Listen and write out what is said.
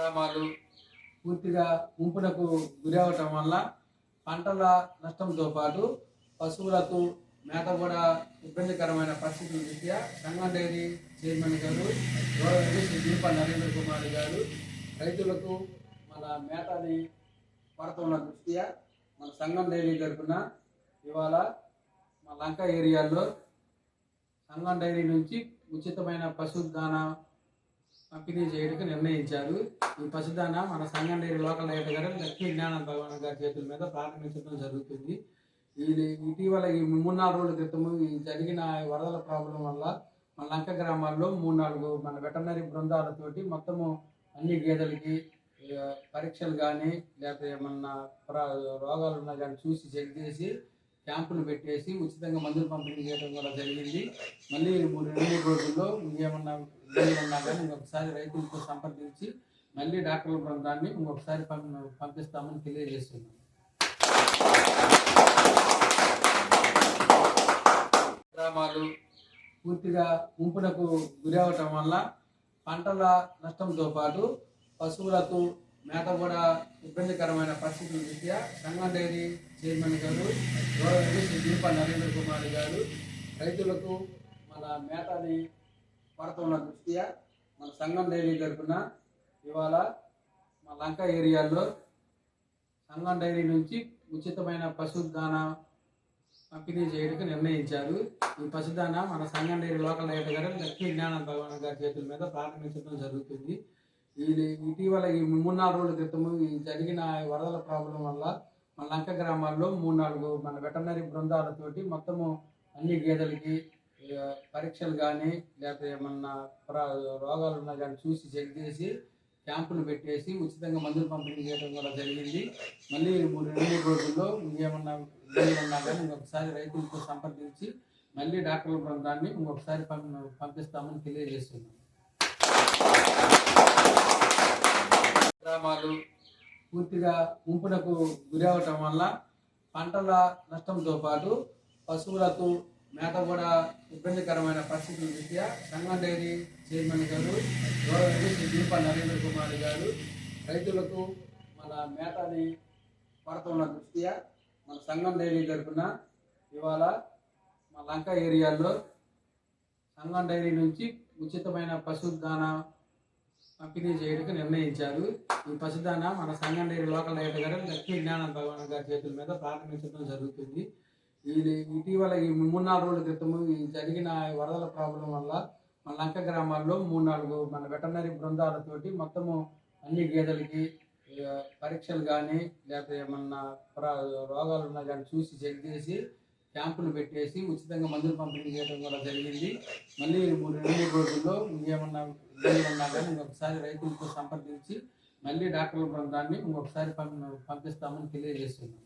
గ్రామాలు పూర్తిగా ముంపునకు గురి వల్ల పంటల నష్టంతో పాటు పశువులకు మేత కూడా ఇబ్బందికరమైన పరిస్థితుల దృష్ట్యా సంగం డైరీ చైర్మన్ గారు గౌరవ శ్రీ దీప నరేంద్ర కుమార్ గారు రైతులకు మన మేతని కొరత ఉన్న దృష్ట్యా మన సంగం డైరీ తరఫున ఇవాళ మా లంక ఏరియాలో సంగం డైరీ నుంచి ఉచితమైన పశు దానా పంపిణీ చేయడానికి నిర్ణయించారు. ఈ పశుదాన మన సంగం డైరీ లోకల్ డైరెక్టర్ గారు లక్ష్మీ జ్ఞానం భగవాన్ గారి చేతుల మీద ప్రారంభించడం జరుగుతుంది. ఈ ఇటీవల ఈ మూడు నాలుగు రోజుల క్రితం ఈ జరిగిన వరదల ప్రాబ్లం వల్ల మన లంక గ్రామాల్లో మూడు నాలుగు మన వెటర్నరీ బృందాలతోటి మొత్తము అన్ని గేదెలకి పరీక్షలు కానీ లేకపోతే ఏమన్నా ప్ర- రోగాలు ఉన్నా కానీ చూసి చెక్ చేసి క్యాంపులు పెట్టేసి ఉచితంగా మందులు పంపిణీ చేయడం కూడా జరిగింది. మళ్ళీ మూడు రెండు రోజుల్లో ఇంకేమన్నా ఇబ్బందులు ఉన్నా కానీ ఇంకొకసారి రైతులతో సంప్రదించి మళ్ళీ డాక్టర్ల బృందాన్ని ఇంకొకసారి పంపిస్తామని తెలియజేస్తున్నాం. గ్రామాలు పూర్తిగా ముంపునకు గురి అవటం వల్ల పంటల నష్టంతో పాటు పశువులకు మేత కూడా ఇబ్బందికరమైన పరిస్థితుల రీత్యా సంగం డైరీ చైర్మన్ గారు గౌరవ శ్రీ దీప నరేంద్ర కుమార్ గారు రైతులకు మన మేతని పడుతున్న ఉన్న దృష్ట్యా మన సంఘం డైరీ తరఫున ఇవాళ మా లంక ఏరియాలో సంఘం డైరీ నుంచి ఉచితమైన పశుదాన పంపిణీ చేయడానికి నిర్ణయించారు. ఈ పశుదాన మన సంఘం డైరీ లోకల్ డైరెక్టర్ గారు లక్ష్మీ జ్ఞానం భగవాన్ గారి చేతుల మీద ప్రారంభించడం జరుగుతుంది. ఈ ఇటీవల ఈ మూడు నాలుగు రోజుల క్రితము ఈ జరిగిన వరదల ప్రాబ్లం వల్ల మన లంక గ్రామాల్లో మూడు నాలుగు మన వెటర్నరీ బృందాలతోటి మొత్తము అన్ని గేదెలకి పరీక్షలు కానీ లేకపోతే ఏమన్నా ప్ర- రోగాలు ఉన్నా కానీ చూసి చెక్ చేసి క్యాంపులు పెట్టేసి ఉచితంగా మందులు పంపిణీ చేయడం కూడా జరిగింది. మళ్ళీ మూడు రెండు మూడు రోజుల్లో ఇంకేమన్నా ఇబ్బందులు ఉన్నా కానీ ఇంకొకసారి రైతులతో సంప్రదించి మళ్ళీ డాక్టర్ల బృందాన్ని ఇంకొకసారి పంపిస్తామని తెలియజేస్తున్నాం. గ్రామాలు పూర్తిగా ముంపునకు గురి అవటం వల్ల పంటల నష్టంతో పాటు పశువులకు మేత కూడా ఇబ్బందికరమైన పరిస్థితుల దృష్ట్యా సంఘం డైరీ చైర్మన్ గారు గౌరవ శ్రీ దీప నరేంద్ర కుమార్ గారు రైతులకు మన మేతని కొరత ఉన్న దృష్ట్యా మన సంగం డైరీ తరఫున ఇవాళ మా లంక ఏరియాలో సంగం డైరీ నుంచి ఉచితమైన పశు దానా పంపిణీ చేయడానికి నిర్ణయించారు. ఈ పశుదాన మన సంగం డైరీ లోకల్ డైరెక్టర్ గారు లక్ష్మీ జ్ఞానం భగవాన్ గారి చేతుల మీద ప్రారంభించడం జరుగుతుంది. ఇటీవల ఈ మూడు నాలుగు రోజుల క్రితం ఈ జరిగిన వరదల ప్రాబ్లం వల్ల మన లంక గ్రామాల్లో మూడు నాలుగు మన వెటర్నరీ బృందాలతోటి మొత్తము అన్ని గేదెలకి పరీక్షలు కానీ లేకపోతే ఏమన్నా ప్ర- రోగాలు ఉన్నా కానీ చూసి చెక్ చేసి క్యాంపులు పెట్టేసి ఉచితంగా మందులు పంపిణీ చేయడం కూడా జరిగింది. మళ్ళీ మూడు రెండు మూడు రోజుల్లో ఇంకేమన్నా ఇబ్బందులు ఉన్నా కానీ ఇంకొకసారి రైతులతో సంప్రదించి మళ్ళీ డాక్టర్ల బృందాన్ని ఇంకొకసారి పంపిస్తామని తెలియజేస్తున్నాం.